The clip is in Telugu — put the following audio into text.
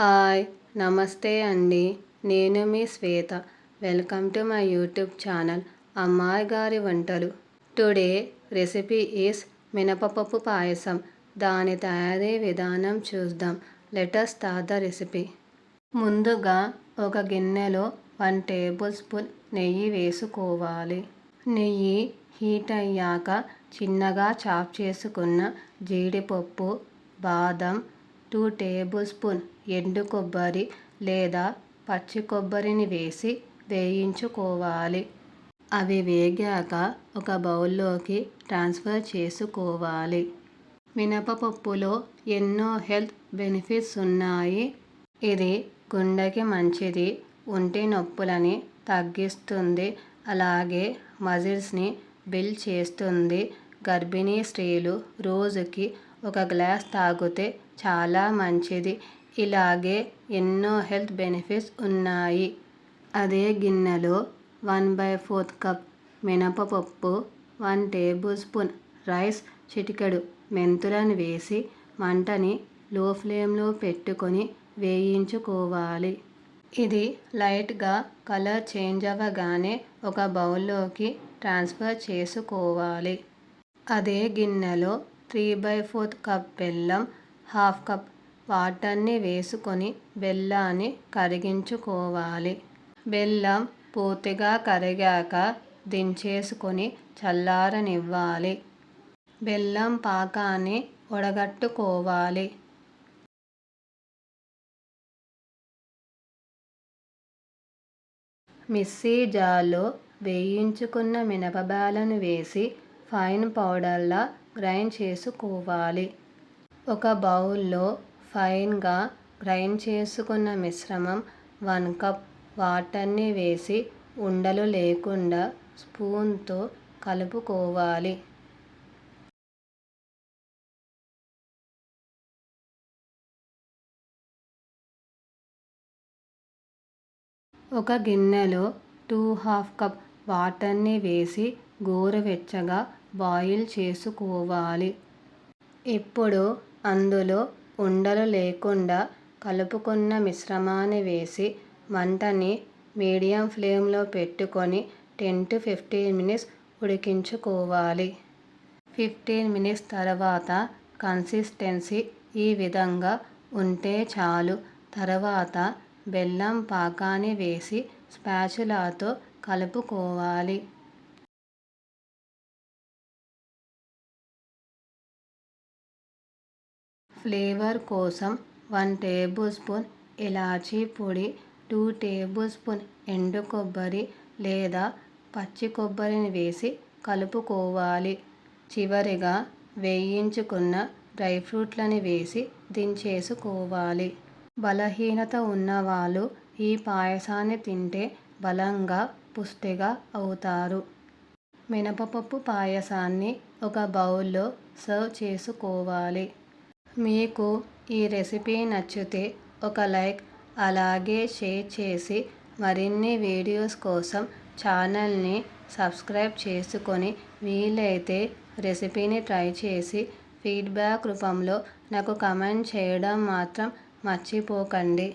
హాయ్ నమస్తే అండి. నేను మీ Shweta. Welcome to my YouTube channel అమ్మాయి గారి వంటలు. Today recipe is minapappu payasam. దాని తయారీ విధానం చూద్దాం. Let's start the recipe. ముందుగా ఒక గిన్నెలో వన్ టేబుల్ స్పూన్ నెయ్యి వేసుకోవాలి. నెయ్యి హీట్ అయ్యాక చిన్నగా చాప్ చేసుకున్న జీడిపప్పు బాదం టూ టేబుల్ స్పూన్ ఎండు కొబ్బరి లేదా పచ్చి కొబ్బరిని వేసి వేయించుకోవాలి. అవి వేగాక ఒక బౌల్లోకి ట్రాన్స్ఫర్ చేసుకోవాలి. మినపపప్పులో ఎన్నో హెల్త్ బెనిఫిట్స్ ఉన్నాయి. ఇది గుండెకి మంచిది ఒంటి నొప్పులని తగ్గిస్తుంది అలాగే మజిల్స్ని బిల్డ్ చేస్తుంది. గర్భిణీ స్త్రీలు రోజుకి ఒక గ్లాస్ తాగితే చాలా మంచిది. ఇలాగే ఎన్నో హెల్త్ బెనిఫిట్స్ ఉన్నాయి. అదే గిన్నెలో వన్ బై ఫోర్త్ కప్ మినపపప్పు వన్ టేబుల్ స్పూన్ రైస్ చిటికెడు మెంతులను వేసి మంటని లో ఫ్లేమ్లో పెట్టుకొని వేయించుకోవాలి. ఇది లైట్గా కలర్ చేంజ్ అవ్వగానే ఒక బౌల్లోకి ట్రాన్స్ఫర్ చేసుకోవాలి. అదే గిన్నెలో త్రీ బై ఫోర్త్ కప్ బెల్లం హాఫ్ కప్ వాటర్ని వేసుకొని బెల్లాన్ని కరిగించుకోవాలి. బెల్లం పూర్తిగా కరిగాక దించేసుకొని చల్లారనివ్వాలి. బెల్లం పాకాన్ని వడగట్టుకోవాలి. మిక్సీ జార్లో వేయించుకున్న మినపబాలను వేసి ఫైన్ పౌడర్లా గ్రైండ్ చేసుకోవాలి. ఒక బౌల్లో ఫైన్గా గ్రైండ్ చేసుకున్న మిశ్రమం వన్ కప్ వాటర్ని వేసి ఉండలు లేకుండా స్పూన్తో కలుపుకోవాలి. ఒక గిన్నెలో టూ హాఫ్ కప్ వాటర్ని వేసి గోరువెచ్చగా బాయిల్ చేసుకోవాలి. ఇప్పుడు అందులో ఉండలు లేకుండా కలుపుకున్న మిశ్రమాన్ని వేసి మంటని మీడియం ఫ్లేమ్లో పెట్టుకొని టెన్ టు ఫిఫ్టీన్ మినిట్స్ ఉడికించుకోవాలి. ఫిఫ్టీన్ మినిట్స్ తర్వాత కన్సిస్టెన్సీ ఈ విధంగా ఉంటే చాలు. తర్వాత బెల్లం పాకాన్ని వేసి స్పాచులాతో కలుపుకోవాలి. ఫ్లేవర్ కోసం వన్ టేబుల్ స్పూన్ ఇలాచీ పొడి టూ టేబుల్ స్పూన్ ఎండు కొబ్బరి లేదా పచ్చి కొబ్బరిని వేసి కలుపుకోవాలి. చివరిగా వేయించుకున్న డ్రై ఫ్రూట్లని వేసి దించేసుకోవాలి. బలహీనత ఉన్నవాళ్ళు ఈ పాయసాన్ని తింటే బలంగా పుష్టిగా అవుతారు. మినపపప్పు పాయసాన్ని ఒక బౌల్లో సర్వ్ చేసుకోవాలి. మీకు ఈ రెసిపీ నచ్చితే ఒక లైక్ అలాగే షేర్ చేసి మరిన్ని వీడియోస్ కోసం ఛానల్ని సబ్స్క్రైబ్ చేసుకొని వీలైతే రెసిపీని ట్రై చేసి ఫీడ్బ్యాక్ రూపంలో నాకు కమెంట్ చేయడం మాత్రం మర్చిపోకండి.